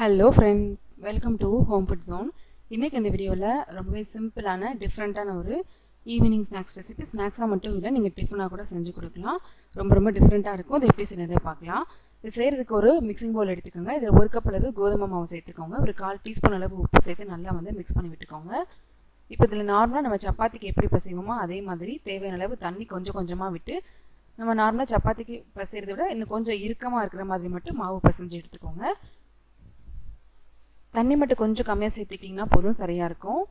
Hello friends welcome to home food zone இன்றைக்கி இந்த வீடியோவில் ரொம்பவே சிம்பிளான டிஃப்ரெண்ட்டான ஒரு ஈவினிங் ஸ்நாக்ஸ் ரெசிபி ஸ்நாக்ஸாக மட்டும் இல்லை நீங்கள் டிஃபனாக கூட செஞ்சு கொடுக்கலாம். ரொம்ப ரொம்ப டிஃப்ரெண்ட்டாக இருக்கும். இதை எப்படி செய்யறதை பார்க்கலாம். இது செய்கிறதுக்கு ஒரு மிக்சிங் பவுல் எடுத்துக்கோங்க. இதில் ஒரு கப் அளவு கோதுமை மாவு சேர்த்துக்கோங்க. ஒரு கால் டீஸ்பூன் அளவு உப்பு சேர்த்து நல்லா வந்து மிக்ஸ் பண்ணி விட்டுக்கோங்க. இப்போ இதில் நார்மலாக நம்ம சப்பாத்திக்கு எப்படி பசைவோமோ அதே மாதிரி தேவையான அளவு தண்ணி கொஞ்சம் கொஞ்சமாக விட்டு நம்ம நார்மலாக சப்பாத்திக்கு பசைகிறத விட இன்னும் கொஞ்சம் இறுக்கமாக இருக்கிற மாதிரி மட்டும் மாவு பசைஞ்சு எடுத்துக்கோங்க. தண்ணி மட்டும் கொஞ்சம் கம்மியாக சேர்த்துக்கிட்டிங்கன்னா போதும் சரியாக இருக்கும்.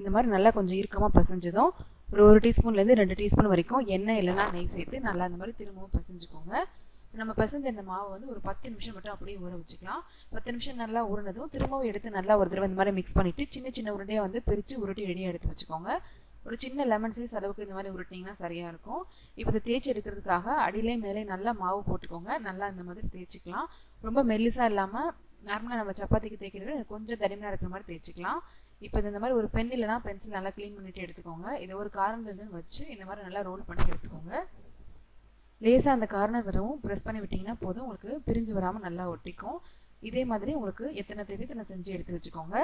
இந்த மாதிரி நல்லா கொஞ்சம் இறுக்கமாக பசைஞ்சதும் ஒரு ஒரு டீஸ்பூன்லேருந்து ரெண்டு டீஸ்பூன் வரைக்கும் எண்ணெய் இல்லைனா நெய் சேர்த்து நல்லா அந்த மாதிரி திரும்பவும் பசைஞ்சுக்கோங்க. நம்ம பசஞ்ச இந்த மாவை வந்து ஒரு பத்து நிமிஷம் மட்டும் அப்படியே ஊற வச்சுக்கலாம். பத்து நிமிஷம் நல்லா ஊறினதும் திரும்பவும் எடுத்து நல்லா ஒரு தடவை இந்த மாதிரி மிக்ஸ் பண்ணிவிட்டு சின்ன சின்ன உருண்டையாக வந்து பிரித்து உருட்டி ரெடியாக எடுத்து வச்சுக்கோங்க. ஒரு சின்ன லெமன் சைஸ் அளவுக்கு இந்த மாதிரி உருட்டிங்கன்னா சரியாக இருக்கும். இப்போ இதை தேய்ச்சி எடுக்கிறதுக்காக அடியிலே மேலே நல்லா மாவு போட்டுக்கோங்க. நல்லா இந்த மாதிரி தேய்ச்சிக்கலாம். ரொம்ப மெல்லிசாக இல்லாமல் நார்மலாக நம்ம சப்பாத்திக்கு தேய்க்கிறத விட கொஞ்சம் தடிமையாக இருக்கிற மாதிரி தேய்ச்சிக்கலாம். இப்போ இந்த மாதிரி ஒரு பென் இல்லைனா பென்சில் நல்லா க்ளீன் பண்ணிட்டு எடுத்துக்கோங்க. இதை ஒரு கார்னர்லேருந்து வச்சு இந்த மாதிரி நல்லா ரோல் பண்ணி எடுத்துக்கோங்க. லேசாக அந்த கார்னர் வரவும் ப்ரெஸ் பண்ணி விட்டிங்கன்னா போதும். உங்களுக்கு பிரிஞ்சு வராமல் நல்லா ஒட்டிக்கும். இதே மாதிரி உங்களுக்கு எத்தனை தேவை இத்தனை செஞ்சு எடுத்து வச்சுக்கோங்க.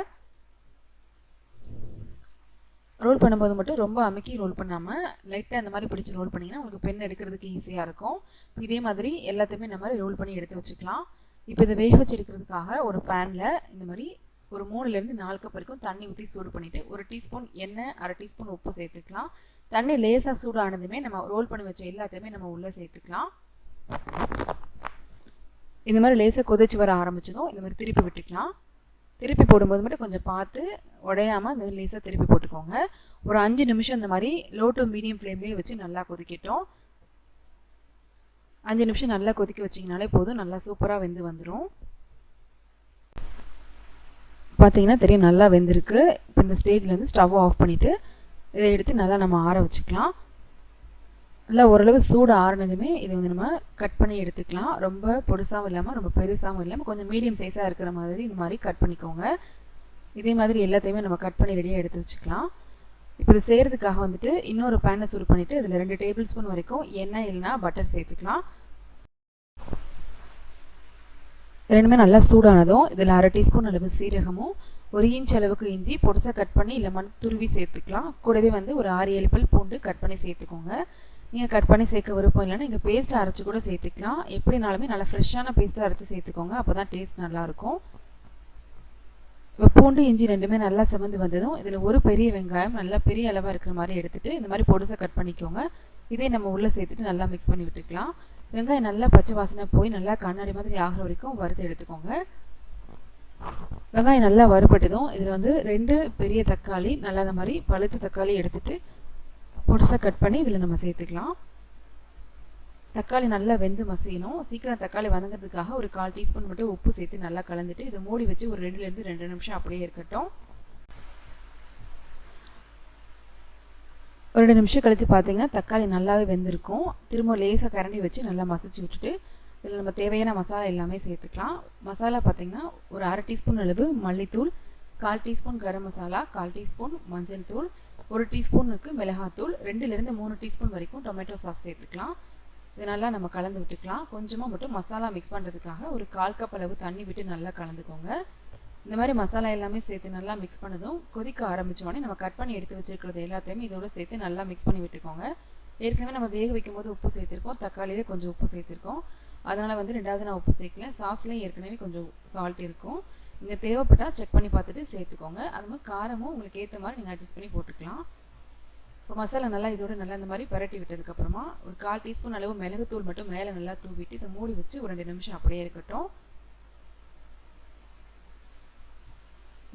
ரோல் பண்ணும்போது மட்டும் ரொம்ப அமுக்கி ரோல் பண்ணாமல் லைட்டாக அந்த மாதிரி பிடிச்சி ரோல் பண்ணிங்கன்னா உங்களுக்கு பென் எடுக்கிறதுக்கு ஈஸியாக இருக்கும். இதே மாதிரி எல்லாத்தையுமே இந்த மாதிரி ரோல் பண்ணி எடுத்து வச்சுக்கலாம். இப்போ இதை வேக வச்சு எடுக்கிறதுக்காக ஒரு பேனில் இந்த மாதிரி ஒரு மூணுலேருந்து நாலு கப் வரைக்கும் தண்ணி ஊற்றி சூடு பண்ணிவிட்டு ஒரு டீஸ்பூன் எண்ணெய் அரை டீஸ்பூன் உப்பு சேர்த்துக்கலாம். தண்ணி லேசாக சூடானதுமே நம்ம ரோல் பண்ணி வச்ச எல்லாத்தையுமே நம்ம உள்ளே சேர்த்துக்கலாம். இந்த மாதிரி லேசாக கொதிச்சு வர ஆரம்பிச்சதும் இந்த மாதிரி திருப்பி விட்டுக்கலாம். திருப்பி போடும்போது மட்டும் கொஞ்சம் பார்த்து உடையாமல் இந்த மாதிரி லேசாக திருப்பி போட்டுக்கோங்க. ஒரு அஞ்சு நிமிஷம் இந்த மாதிரி லோ டு மீடியம் ஃப்ளேம்லேயே வச்சு நல்லா கொதிக்கட்டும். அஞ்சு நிமிஷம் நல்லா கொதிக்க வச்சிங்கனாலே போதும். நல்லா சூப்பராக வெந்து வந்துடும் பார்த்தீங்கன்னா தெரியும் நல்லா வெந்திருக்கு. இப்போ இந்த ஸ்டேஜில் வந்து ஸ்டவ் ஆஃப் பண்ணிவிட்டு இதை எடுத்து நல்லா நம்ம ஆற வச்சுக்கலாம். நல்லா ஓரளவு சூடு ஆறுனதுமே இதை வந்து நம்ம கட் பண்ணி எடுத்துக்கலாம். ரொம்ப பொடுசாகவும் இல்லாமல் ரொம்ப பெருசாகவும் இல்லாமல் கொஞ்சம் மீடியம் சைஸாக இருக்கிற மாதிரி இந்த மாதிரி கட் பண்ணிக்கோங்க. இதே மாதிரி எல்லாத்தையுமே நம்ம கட் பண்ணி ரெடியாக எடுத்து வச்சுக்கலாம். இப்போ இது செய்கிறதுக்காக வந்துட்டு இன்னொரு பேனை சூடு பண்ணிவிட்டு இதில் ரெண்டு டேபிள் ஸ்பூன் வரைக்கும் எண்ணெய் இல்லைனா பட்டர் சேர்த்துக்கலாம். ரெண்டுமே நல்லா சூடானதும் இதில் அரை டீஸ்பூன் அளவு சீரகமும் ஒரு இன்ச் அளவுக்கு இஞ்சி பொடிசாக கட் பண்ணி லெமன் துருவி சேர்த்துக்கலாம். கூடவே வந்து ஒரு ஆறு ஏழு பல் பூண்டு கட் பண்ணி சேர்த்துக்கோங்க. நீங்கள் கட் பண்ணி சேர்க்க விருப்பம் இல்லைன்னா நீங்கள் பேஸ்ட் அரைச்சி கூட சேர்த்துக்கலாம். எப்படினாலுமே நல்லா ஃப்ரெஷ்ஷான பேஸ்ட்டாக அரைச்சி சேர்த்துக்கோங்க அப்போ தான் டேஸ்ட் நல்லாயிருக்கும் இப்போ பூண்டு இஞ்சி ரெண்டுமே நல்லா செவந்து வந்ததும் இதில் ஒரு பெரிய வெங்காயம் நல்லா பெரிய அளவாக இருக்கிற மாதிரி எடுத்துகிட்டு இந்த மாதிரி பொடுசை கட் பண்ணிக்கோங்க. இதே நம்ம உள்ளே சேர்த்துட்டு நல்லா மிக்ஸ் பண்ணி விட்டுக்கலாம். வெங்காயம் நல்லா பச்சை வாசனை போய் நல்லா கண்ணாடி மாதிரி ஆகிற வரைக்கும் வறுத்து எடுத்துக்கோங்க. வெங்காயம் நல்லா வறுபட்டதும் இதில் வந்து ரெண்டு பெரிய தக்காளி நல்லா அந்த மாதிரி பழுத்த தக்காளி எடுத்துட்டு பொடிசாக கட் பண்ணி இதில் நம்ம சேர்த்துக்கலாம். தக்காளி நல்லா வெந்து மசியணும். சீக்கிரம் தக்காளி வதங்கிறதுக்காக ஒரு கால் டீஸ்பூன் மட்டும் உப்பு சேர்த்து நல்லா கலந்துட்டு இதை மூடி வச்சு ஒரு ரெண்டுலேருந்து ரெண்டு நிமிஷம் அப்படியே இருக்கட்டும். ஒரு ரெண்டு நிமிஷம் கழித்து பார்த்தீங்கன்னா தக்காளி நல்லாவே வெந்திருக்கும். திரும்ப லேசாக கரண்டி வச்சு நல்லா மசிச்சு விட்டுட்டு இதில் நம்ம தேவையான மசாலா எல்லாமே சேர்த்துக்கலாம். மசாலா பார்த்திங்கன்னா ஒரு அரை டீஸ்பூன் அளவு மல்லித்தூள் கால் டீஸ்பூன் கரம் மசாலா கால் டீஸ்பூன் மஞ்சள் தூள் ஒரு டீஸ்பூனுக்கு மிளகாத்தூள் ரெண்டுலேருந்து மூணு டீஸ்பூன் வரைக்கும் டொமேட்டோ சாஸ் சேர்த்துக்கலாம். இது நல்லா நம்ம கலந்து விட்டுக்கலாம். கொஞ்சமாக மட்டும் மசாலா மிக்ஸ் பண்ணுறதுக்காக ஒரு கால் கப் அளவு தண்ணி விட்டு நல்லா கலந்துக்கோங்க. இந்த மாதிரி மசாலா எல்லாமே சேர்த்து நல்லா மிக்ஸ் பண்ணதும் கொதிக்க ஆரம்பித்தோடனே நம்ம கட் பண்ணி எடுத்து வச்சுருக்கிறது எல்லாத்தையுமே இதோட சேர்த்து நல்லா மிக்ஸ் பண்ணி விட்டுக்கோங்க. ஏற்கனவே நம்ம வேக வைக்கும் போது உப்பு சேர்த்துருக்கோம். தக்காளியிலே கொஞ்சம் உப்பு சேர்த்துருக்கோம். அதனால் வந்து ரெண்டாவது நான் உப்பு சேர்க்கல. சாஸ்லேயும் ஏற்கனவே கொஞ்சம் சால்ட் இருக்கும். நீங்கள் தேவைப்பட்டால் செக் பண்ணி பார்த்துட்டு சேர்த்துக்கோங்க. அது மாதிரி காரமும் உங்களுக்கு ஏற்ற மாதிரி நீங்கள் அட்ஜஸ்ட் பண்ணி போட்டுக்கலாம். இப்போ மசாலா நல்லா இதோட நல்லா இந்த மாதிரி பரட்டி விட்டதுக்கப்புறமா ஒரு கால் டீஸ்பூன் அளவு மிளகுத்தூள் மட்டும் மேலே நல்லா தூவிட்டு இதை மூடி வச்சு ஒரு ரெண்டு நிமிஷம் அப்படியே இருக்கட்டும்.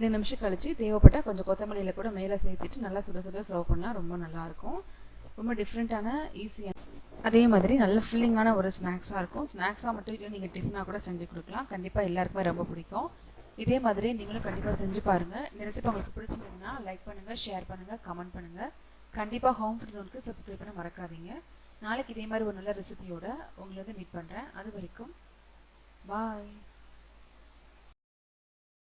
ரெண்டு நிமிஷம் கழித்து தேவைப்பட்டால் கொஞ்சம் கொத்தமல்லியில் கூட மேலே சேர்த்துட்டு நல்லா சுட சுட சர்வ் பண்ணால் ரொம்ப நல்லாயிருக்கும் ரொம்ப டிஃப்ரெண்ட்டான ஈஸியாக அதே மாதிரி நல்ல ஃபில்லிங்கான ஒரு ஸ்நாக்ஸாக இருக்கும். ஸ்நாக்ஸாக மட்டும் இல்லை நீங்கள் டிஃபனாக கூட செஞ்சு கொடுக்கலாம். கண்டிப்பாக எல்லாருக்குமே ரொம்ப பிடிக்கும். இதே மாதிரி நீங்களும் கண்டிப்பாக செஞ்சு பாருங்கள் இந்த ரெசிபி உங்களுக்கு பிடிச்சிருந்ததுன்னா லைக் பண்ணுங்கள் ஷேர் பண்ணுங்கள் கமெண்ட் பண்ணுங்கள் கண்டிப்பாக ஹோம் ஃபுட் ஜோனுக்கு சப்ஸ்கிரைப் பண்ண மறக்காதீங்க. நாளைக்கு இதே மாதிரி ஒரு நல்ல ரெசிபியோட உங்களை வந்து மீட் பண்ணுறேன் அது வரைக்கும் பாய்